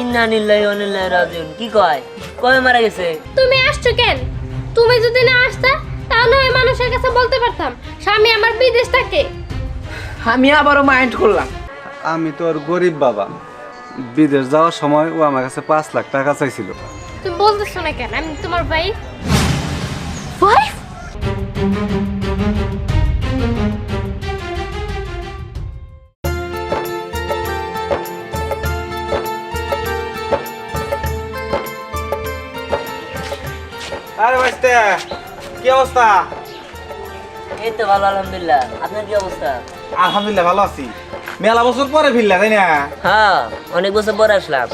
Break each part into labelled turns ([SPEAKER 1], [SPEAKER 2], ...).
[SPEAKER 1] ইন্না নিল্লাহি ওয়া ইন্না রাজিউন। কি কয়? কবে মারা গেছে?
[SPEAKER 2] তুমি আসছো কেন? তুমি যদি না আসতা তাহলে ওই মানুষের কাছে বলতে পারতাম স্বামী আমার বিদেশ থাকে।
[SPEAKER 3] আমি আবারও মাইন্ড করলাম।
[SPEAKER 4] আমি তোর গরিব বাবা। বিদেশ যাওয়ার সময় ও আমার কাছে পাঁচ লাখ টাকা চাইছিল।
[SPEAKER 2] তুমি বলতেছো না কেন? আমি তোমার ভাই ওয়াইফ
[SPEAKER 5] আরে কি অবস্থা?
[SPEAKER 1] এই তো ভালো আলহামদুলিল্লাহ। আপনার কি অবস্থা?
[SPEAKER 5] আলহামদুলিল্লাহ ভালো আছি। মেলা বছর পরে ফিরলা তাই না?
[SPEAKER 1] হ্যাঁ অনেক বছর পরে আসলাম।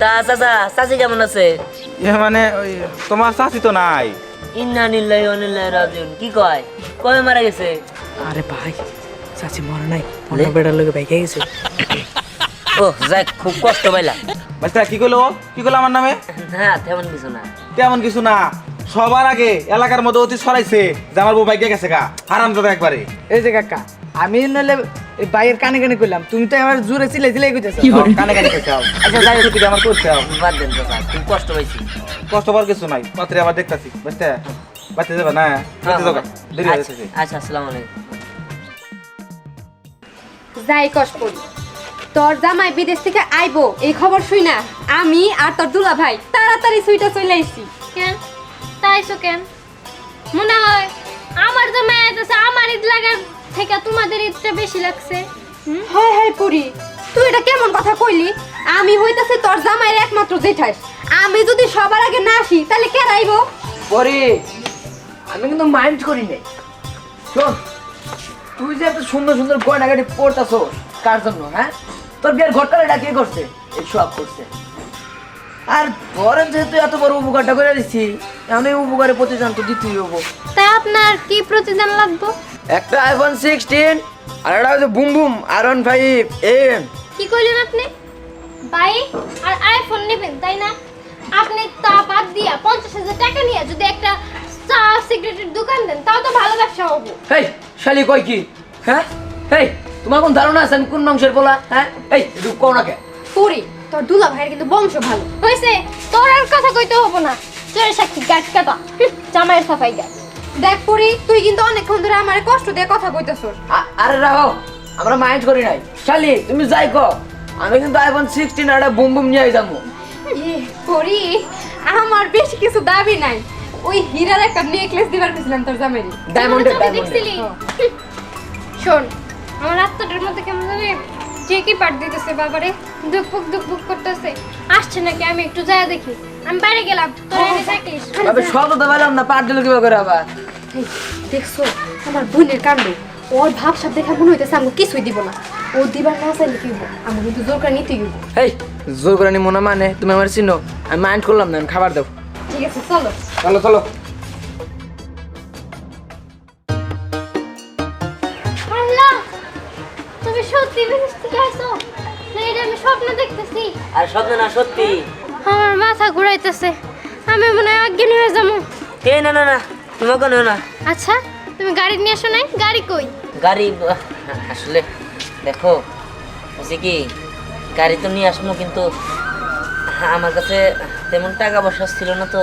[SPEAKER 1] তা চাচা চাচি কেমন আছে?
[SPEAKER 5] এ মানে ওই তোমার চাচি তো নাই।
[SPEAKER 1] ইন্না নিল্লাহি ওয়া ইন্না ইলাইহি রাজিউন। কি কয়? কবে মারা গেছে?
[SPEAKER 3] আরে ভাই চাচি মরে নাই। অন্য বেড়ার লোকে ভাই গেছে।
[SPEAKER 1] ও যাক খুব কষ্ট পাইলাম
[SPEAKER 5] বাস্তে কি করল ও? কি করল আমার নামে?
[SPEAKER 1] না তেমন কিছু না।
[SPEAKER 5] তেমন কিছু না। সবার আগে এলাকার মধ্যে অতি ছড়াইছে যে আমার বউ বাইকে গেছে গা। হারাম দাদা একবারে।
[SPEAKER 3] এই যে কাকা আমি নইলে এই ভাইয়ের কানে কানে কইলাম তুমি তো আমার জোরে চিলাই চিলাই কইতেছ।
[SPEAKER 5] কানে কানে কইছে আও। আচ্ছা যাই হোক আমার করছে আও।
[SPEAKER 1] বাদ দেন চাচা খুব কষ্ট পাইছি।
[SPEAKER 5] কষ্ট পাওয়ার কিছু নাই। পাত্রে আবার দেখতাছি বাস্তে বাচ্চা যাবে না? বাচ্চা যাবে দেরি হয়ে
[SPEAKER 1] আচ্ছা
[SPEAKER 5] গেছে
[SPEAKER 1] আচ্ছা আসসালামু আলাইকুম।
[SPEAKER 6] যাই কষ্টপরি তোর জামাই বিদেশ থেকে আইবো এই খবর শুই না। আমি আর তোর দুলা ভাই তাড়াতাড়ি সুইটা চলে আইছি।
[SPEAKER 2] তাইছো কেন মনে হয় আমার তো মেয়ে আছে আমার ঈদ লাগার থেকে তোমাদের ঈদটা বেশি লাগছে। হুম?
[SPEAKER 6] হ্যাঁ হ্যাঁ পুরি তুই এটা কেমন কথা কইলি? আমি হইতাছি তোর জামাইয়ের একমাত্র জেঠাই। আমি যদি সবার আগে না আসি তাহলে কে আইবো
[SPEAKER 3] পরে আমি কিন্তু মাইন্ড করি নাই। শোন তুই যে এত সুন্দর সুন্দর গয়নাগাটি পড়তাছো কার জন্য হ্যাঁ? তোর বিয়ের ঘরটা এটা কে করছে এই সব করছে। আর ধরেন যেহেতু এত বড় উপকারটা করে দিচ্ছি এখন এই উপকারের প্রতিদান তো দিতেই হব।
[SPEAKER 2] তা আপনার কি প্রতিদান লাগবো?
[SPEAKER 3] একটা আইফোন সিক্সটিন আর একটা হচ্ছে boom boom R one five M
[SPEAKER 2] কি করলেন আপনি? বাই আর আইফোন নেবেন তাই না? আপনি তা বাদ দিয়া পঞ্চাশ হাজার টাকা নিয়ে যদি একটা চা সিগারেটের দোকান দেন তাও তো ভালো ব্যবসা হব।
[SPEAKER 3] হেই শালি কই কি? হ্যাঁ? হেই তোমার কোন ধারণা আছে আমি কোন বংশের বলা? হ্যাঁ? এই কও
[SPEAKER 6] পুরি। তোর দুলা ভাইয়ের কিন্তু বংশ ভালো।
[SPEAKER 2] হয়েছে? তোর আর কথা কইতে হব না। চোরে সাক্ষী গাছ কাটা। জামাইয়ের সাফাই গাছ
[SPEAKER 6] দেখ পুরি তুই কিন্তু অনেকক্ষণ ধরে আমার কষ্ট দিয়ে কথা কইতেছস।
[SPEAKER 3] আ- আরে রাখো আমরা মাইন্ড করি নাই। শালি তুমি যাই কো আমি কিন্তু আইফোন সিক্সটিন একটা বুম বুম নিয়ে যাব।
[SPEAKER 6] করি আমার বেশি কিছু দাবি নাই। ওই হীরার একটা নেকলেস দিবার গেছিলাম তোর জামাইরি।
[SPEAKER 3] ডায়মন্ডের ডায়মন্ডের
[SPEAKER 2] দেখছিলি? শোন আমার আত্মাটার মধ্যে কেমন জানি যে কি পাট দিতেছে বাবারে? দুপুক দুপুক করতেছে। আসছে নাকি? আমি একটু যায় দেখি। আমি বাইরে গেলাম। তোর এনে থাকিস
[SPEAKER 3] তবে সব তো পেলাম না পার দিল কীভাবে করে আবার?
[SPEAKER 6] দেখছ? আমার বোনের কাণ্ড। ওর ভাব সব দেখা মনে হইতেছে আমাকে কিছুই দিব না। ও দিবার না চাইলে কি আমি কিন্তু জোর করে নিতে গেবো
[SPEAKER 3] হেই জোর করে নি মনে? মানে তুমি আমার চিনো। আমি মাইন্ড করলাম না আমি খাবার দাও।
[SPEAKER 6] ঠিক আছে চলো।
[SPEAKER 3] চলো চলো।
[SPEAKER 1] আর স্বপ্ন না সত্যি।
[SPEAKER 2] আমার মাথা ঘুরাইতেছে। আমি মনে হয় অজ্ঞানী হয়ে যাব।
[SPEAKER 1] এই না না না না।
[SPEAKER 2] আচ্ছা তুমি গাড়ি নিয়ে আসো নাই? গাড়ি কই?
[SPEAKER 1] গাড়ি আসলে দেখো হচ্ছে কি গাড়ি তো নিয়ে আসব কিন্তু আমার কাছে তেমন টাকা পয়সা ছিল না তো।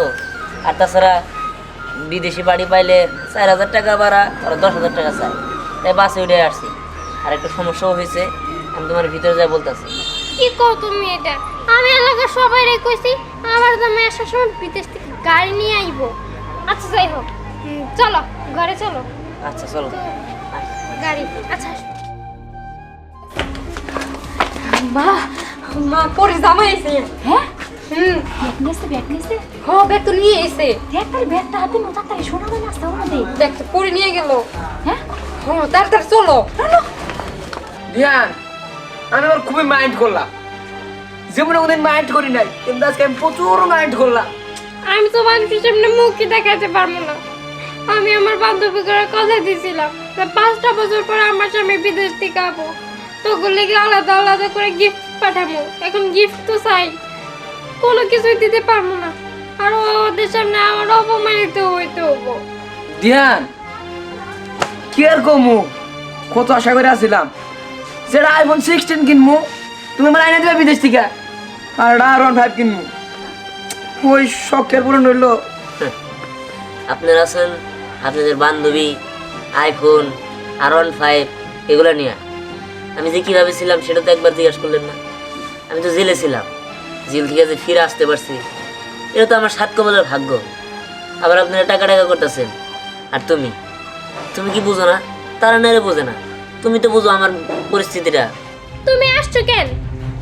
[SPEAKER 1] আর তাছাড়া বিদেশি বাড়ি পাইলে চার হাজার টাকা ভাড়া আর দশ হাজার টাকা চাই তাই বাসে উঠে আসছি। আর একটু সমস্যাও হয়েছে আমি তোমার ভিতরে যাই বলতেছি।
[SPEAKER 2] কি কও তুমি এটা? আমি এলাকার সবাই রে কইছি আমার দামে আসার সময় বিদেশ থেকে গাড়ি নিয়ে আইবো। আচ্ছা যাই হোক। হুম, চলো ঘরে চলো।
[SPEAKER 1] আচ্ছা চলো।
[SPEAKER 2] গাড়ি আচ্ছা
[SPEAKER 6] মা মা পরে জামাই এসে হ্যাঁ? হুম।
[SPEAKER 7] নেছে ব্যাগ নেছে
[SPEAKER 6] হ ব্যাগ তো নিয়ে এসে।
[SPEAKER 7] দেখ তার ব্যাগটা হাতে নো তাড়াতাড়ি শোনা আসতে হবে
[SPEAKER 6] ব্যাগ তো পরে নিয়ে গেল।
[SPEAKER 7] হ্যাঁ?
[SPEAKER 6] হ্যাঁ তাড়াতাড়ি চলো।
[SPEAKER 3] ধ্যান। আমি আবার খুবই মাইন্ড করলাম। জীবনে কোনদিন মাইন্ড করি নাই কিন্তু আজকে আমি প্রচুর মাইন্ড করলাম।
[SPEAKER 2] আমি তো মানুষের সামনে মুখই দেখাতে পারব না। আমি আমার বান্ধবী করে কথা দিয়েছিলাম যে পাঁচটা বছর পরে আমার স্বামী বিদেশ থেকে আবো। তোগুলো কি আলাদা আলাদা করে গিফট পাঠাবো এখন গিফট তো চাই। কোনো কিছুই দিতে পারব না। আর ওদের সামনে আমার অপমানিত হইতে হব।
[SPEAKER 3] ধ্যান কি আর কমু? কত আশা করে আসছিলাম যেটা আইফোন সিক্সটিন কিনবো। তুমি আমার আইনা দিবে বিদেশ থেকে। আর আর ওয়ান ফাইভ কিনবো। ওই শখের পূরণ হইল।
[SPEAKER 1] আপনারা আছেন আপনাদের বান্ধবী আইফোন আর ওয়ান ফাইভ এগুলো নিয়ে। আমি যে কীভাবে ছিলাম সেটা তো একবার জিজ্ঞাসা করলেন না। আমি তো জেলে ছিলাম। জেল থেকে যে ফিরে আসতে পারছি, এটা তো আমার সাত কবলের ভাগ্য। আবার আপনারা টাকা টাকা করতেছেন। আর তুমি? তুমি কি বুঝো না? তারা নেড়ে বোঝে না। তুমি তো বুঝো আমার পরিস্থিতিটা।
[SPEAKER 2] তুমি আসছো কেন?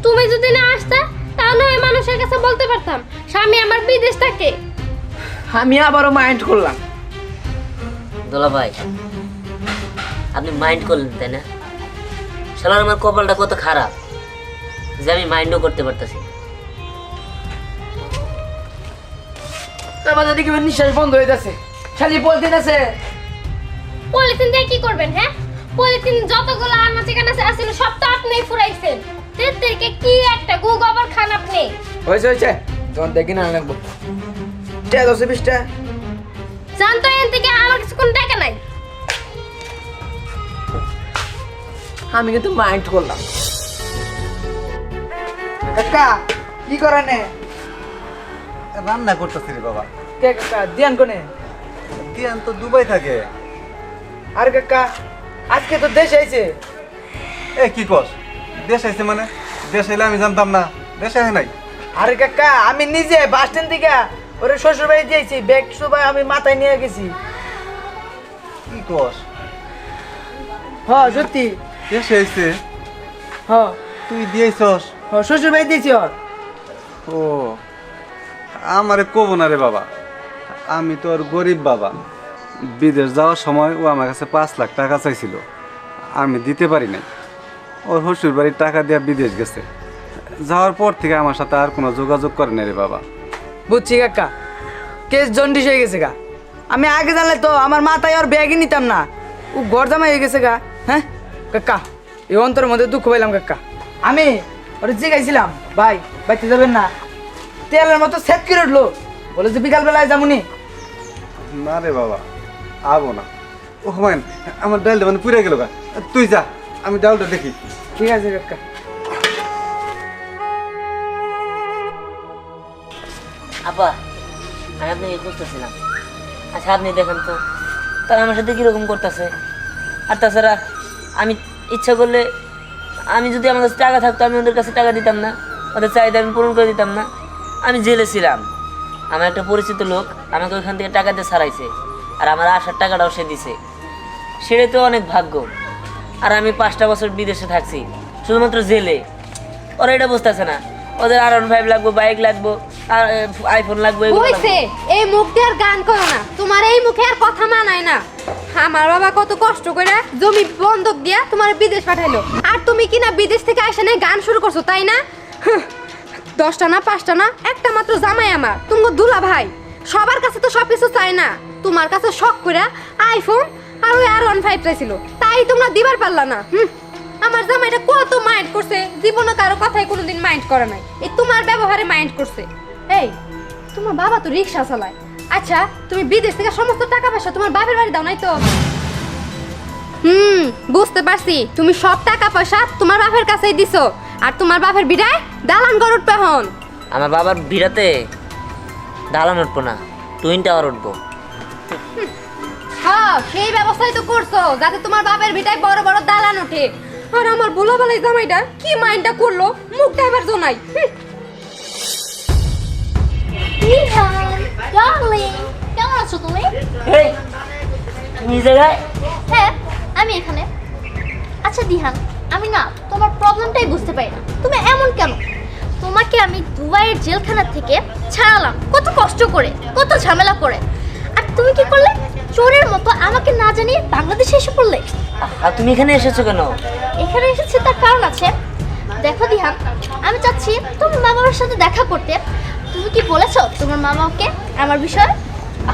[SPEAKER 2] তুমি যদি না আসতা তাহলে ওই মানুষের কাছে বলতে পারতাম স্বামী আমার বিদেশ থাকে।
[SPEAKER 3] আমি আবারও মাইন্ড করলাম।
[SPEAKER 1] দোলা ভাই আপনি মাইন্ড করলেন তাই না? শালার আমার কপালটা কত খারাপ যে আমি মাইন্ডও করতে পারতেছি।
[SPEAKER 3] তারপর যদি কেউ নিঃশ্বাস বন্ধ হয়ে যাচ্ছে। খালি বলতে আছে।
[SPEAKER 2] পলিথিন দিয়ে কি করবেন হ্যাঁ? পলিথিন যতগুলো আমার যেখানে আসছিল সব তো আপনিই ফুরাইছেন। তেরকে কি একটা গু গোবর খান আপনি?
[SPEAKER 3] হয়েছে হয়েছে। যখন দেখি না লাগবো। টাকা দশ বিশটা
[SPEAKER 2] জানতো এন থেকে আমার কিছু কোনো টাকা নাই।
[SPEAKER 3] আমি কিন্তু মাইন্ড করলাম। কাকা কি করে নে
[SPEAKER 4] রান্না করতেছি রে বাবা।
[SPEAKER 3] কে কাকা দিয়ান কোনে?
[SPEAKER 4] দিয়ান তো দুবাই থাকে।
[SPEAKER 3] আর কাকা আজকে তো দেশ আইছে।
[SPEAKER 4] এ কি কস? দেশ আইছে মানে? দেশ আইলে আমি জানতাম না। দেশ আহে নাই?
[SPEAKER 3] আরে কাকা আমি নিজে বাস স্ট্যান্ড থেকে ওরে শ্বশুর বাড়ি দিয়েছি ব্যাগ সবাই আমি মাথায় নিয়ে গেছি।
[SPEAKER 4] কি কস?
[SPEAKER 3] হ্যাঁ সত্যি।
[SPEAKER 4] দেশে আইছে?
[SPEAKER 3] হ্যাঁ
[SPEAKER 4] তুই দিয়েছস?
[SPEAKER 3] হ্যাঁ শ্বশুর বাড়ি দিয়েছি ওর।
[SPEAKER 4] ও আমারে কব না রে বাবা। আমি তো আর গরিব বাবা। বিদেশ যাওয়ার সময় ও আমার কাছে পাঁচ লাখ টাকা চাইছিল। আমি দিতে পারি নাই। ওর শ্বশুর বাড়ির টাকা দিয়ে বিদেশ গেছে। যাওয়ার পর থেকে আমার সাথে আর কোনো যোগাযোগ করে না রে বাবা।
[SPEAKER 3] বুঝছি কাকা। কেস জন্ডিস হয়ে গেছে গা। আমি আগে জানলে তো আমার মাথায় আর ব্যাগই নিতাম না। ও গরদামা হয়ে গেছে গা। হ্যাঁ? কাকা এই অন্তরের মধ্যে দুঃখ পাইলাম কাকা। আমি ওরে জিগাইছিলাম ভাই বাইতে যাবেন না। তেলের মতো সেট করে উঠল বলে যে বিকালবেলায় যাবনি
[SPEAKER 4] না রে বাবা। আবো না। ও হুমায়ুন আমার ডালটা মানে পুড়ে গেল গা। তুই যা আমি ডালটা দেখি।
[SPEAKER 3] ঠিক আছে কাকা
[SPEAKER 1] আপা আমি আপনাকে খুঁজতেছিলাম। আচ্ছা আপনি দেখেন তো তারা আমার সাথে কীরকম করতেছে। আর তাছাড়া আমি ইচ্ছা করলে আমি যদি আমার কাছে টাকা থাকতো আমি ওদের কাছে টাকা দিতাম না। ওদের চাহিদা আমি পূরণ করে দিতাম না। আমি জেলে ছিলাম। আমার একটা পরিচিত লোক আমাকে ওইখান থেকে টাকা দিয়ে ছাড়াইছে আর আমার আসার টাকাটাও সে দিছে। সেটাই তো অনেক ভাগ্য। আর আমি পাঁচটা বছর বিদেশে থাকছি, শুধুমাত্র জেলে। ওরা এটা বুঝতেছে না। ওদের আর ফাইভ লাগবো বাইক লাগবো, আর আইফোন লাগবে
[SPEAKER 6] এই মুখ দিয়ে আর গান করো না। তোমার এই মুখে আর কথা মানায় না। আমার বাবা কত কষ্ট করে জমি বন্ধক দিয়া তোমার বিদেশ পাঠাইলো। আর তুমি কি না বিদেশ থেকে আসে নাই গান শুরু করছ, তাই না? দশটা না, পাঁচটা না, একটা মাত্র জামাই আমার। তুমি দুলা ভাই, সবার কাছে তো সবকিছু চাই না। তোমার কাছে শখ করে আইফোন আর ওই আর ওয়ান ফাইভ চাইছিল তাই তোমরা দিবার পারলা না। হুম? আমার জামাইটা কত মাইন্ড করছে। জীবনে কারও কথাই কোনোদিন মাইন্ড করে নাই। এই তোমার ব্যবহারে মাইন্ড করছে। এই, তোমার বাবা তো রিক্সা চালায়। আচ্ছা তুমি বিদেশ থেকে সমস্ত টাকা পয়সা তোমার বাপের বাড়ি দাও নাই তো? হুম, বুঝতে পারছি। তুমি সব টাকা পয়সা তোমার বাপের কাছেই দিছো। আর তোমার বাপের বিড়ায় দালান গরুট পেহন
[SPEAKER 1] আমার বাবার ভিড়াতে দালান উঠবো না টুইন টাওয়ার উঠবো।
[SPEAKER 6] হ্যাঁ সেই ব্যবস্থাই তো করছ যাতে তোমার বাপের ভিটায় বড় বড় দালান ওঠে। আর আমার বোলা জামাইটা কি মাইন্ডটা করল? মুখটা এবার জোনাই।
[SPEAKER 7] কেমন আছো তুমি?
[SPEAKER 1] এই তুমি এই জায়গায়
[SPEAKER 7] হ্যাঁ আমি এখানে। আচ্ছা দিহান আমি না তোমার প্রবলেমটাই বুঝতে পারি না। তুমি এমন কেন? তোমাকে আমি দুবাইয়ের জেলখানা থেকে ছাড়ালাম। কত কষ্ট করে কত ঝামেলা করে। তুমি কি করলে? চোরের মতো আমাকে না জানিয়ে বাংলাদেশে এসে পড়লে?
[SPEAKER 1] আর তুমি এখানে এসেছ কেন?
[SPEAKER 7] এখানে এসেছি তার কারণ আছে। দেখো দিহান আমি চাচ্ছি তোমার মা বাবার সাথে দেখা করতে। তুমি কি বলেছ তোমার মা বাবাকে আমার বিষয়ে?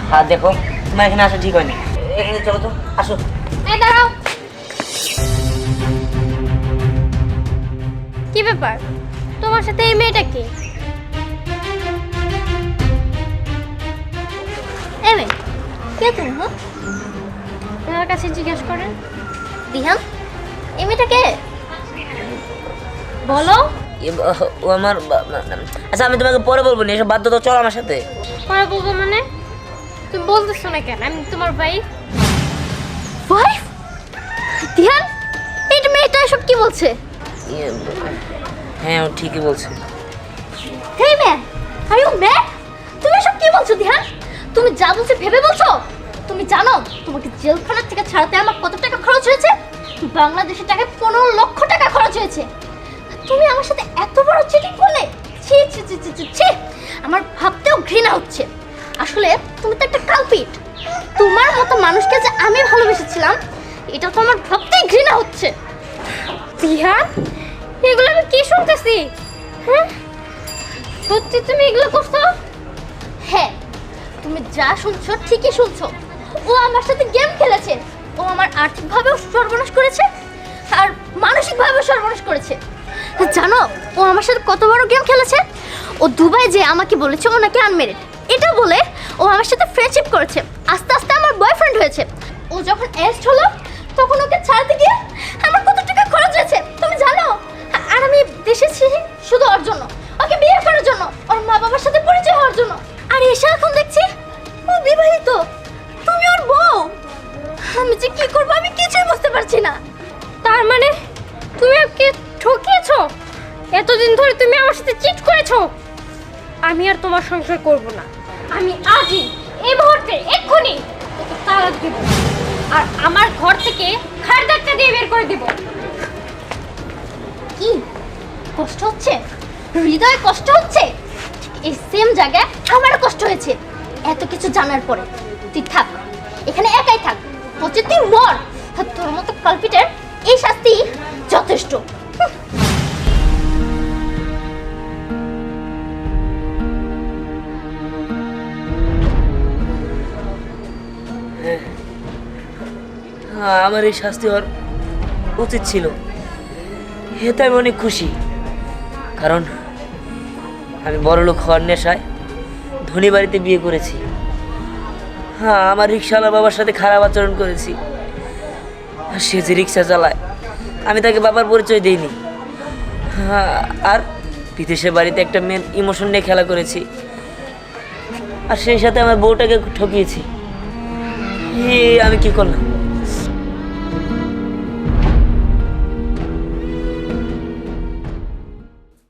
[SPEAKER 1] হ্যাঁ দেখো তোমার এখানে আসা ঠিক হয়নি। এখানে চলো তো আসো।
[SPEAKER 2] এই দাঁড়াও। কি ব্যাপার? তোমার সাথে এই মেয়েটা কে?
[SPEAKER 7] এমে কে তুমি হ্যাঁ?
[SPEAKER 2] তোমার কাছে জিজ্ঞেস করেন।
[SPEAKER 7] দিহান এই মেয়েটা কে?
[SPEAKER 2] বলো।
[SPEAKER 1] ও আমার আচ্ছা আমি তোমাকে পরে বলব না এসব বাধ্য তো চলো আমার সাথে।
[SPEAKER 2] পরে বলব মানে? তুমি বলতেছো না কেন? আমি তোমার ভাই
[SPEAKER 7] ওয়াইফ দিহান এই মেয়েটা এসব কি বলছে?
[SPEAKER 1] ইয়ে, হ্যাঁ ও ঠিকই বলছে।
[SPEAKER 7] Hey man are you mad তুমি এসব কি বলছো দিহান তুমি যা বলছো ভেবে বলছো? তুমি জানো তোমাকে জেলখানা থেকে ছাড়াতে আমার কত টাকা খরচ হয়েছে? বাংলাদেশের টাকায় পনেরো লক্ষ টাকা খরচ হয়েছে। তুমি আমার সাথে এত বড় চিটিং করলে? ছি ছি ছি ছি ছি আমার ভাবতেও ঘৃণা হচ্ছে। আসলে তুমি তো একটা কালপিট। তোমার মতো মানুষকে যে আমি ভালোবেসেছিলাম এটা তো আমার ভাবতেই ঘৃণা হচ্ছে।
[SPEAKER 2] দিহান এগুলো আমি কি শুনতেছি? হ্যাঁ? সত্যি তুমি এগুলো করছ?
[SPEAKER 7] হ্যাঁ তুমি যা শুনছো ঠিকই শুনছো। ও আমার সাথে গেম খেলেছে। ও আমার আর্থিকভাবেও সর্বনাশ করেছে আর মানসিকভাবেও সর্বনাশ করেছে। জানো, ও আমার সাথে কত বড় গেম খেলেছে? ও দুবাই যে আমাকে বলেছে ও নাকি আনমেরিড এটা বলে ও আমার সাথে ফ্রেন্ডশিপ করেছে। আস্তে আস্তে আমার বয়ফ্রেন্ড হয়েছে। ও যখন অ্যারেস্ট হলো, তখন ওকে
[SPEAKER 2] সংসার করব না। আমি আজই এই মুহূর্তে, এক্ষুনি তোকে তালাক দেব। আর আমার ঘর থেকে ধাক্কা দিয়ে বের করে দেব।
[SPEAKER 7] কি? কষ্ট হচ্ছে? হৃদয়ে কষ্ট হচ্ছে? এই সেম জায়গায় আমারও কষ্ট হয়েছে। এত কিছু জানার পরে। তুই থাক, এখানে একাই থাক। হচ্ছে তুই মর তোর মতো কালপিটের এই শাস্তি যথেষ্ট।
[SPEAKER 1] আমার এই শাস্তি হওয়ার উচিত ছিল। এতে আমি অনেক খুশি। কারণ আমি বড় লোক হওয়ার নেশায় ধনী বাড়িতে বিয়ে করেছি। হ্যাঁ আমার রিক্সাওয়ালা বাবার সাথে খারাপ আচরণ করেছি। আর সে যে রিক্সা চালায়, আমি তাকে বাবার পরিচয় দিইনি। হ্যাঁ আর বিদেশের বাড়িতে একটা মেয়ের ইমোশন নিয়ে খেলা করেছি। আর সেই সাথে আমার বউটাকে ঠকিয়েছি। আমি কি করলাম?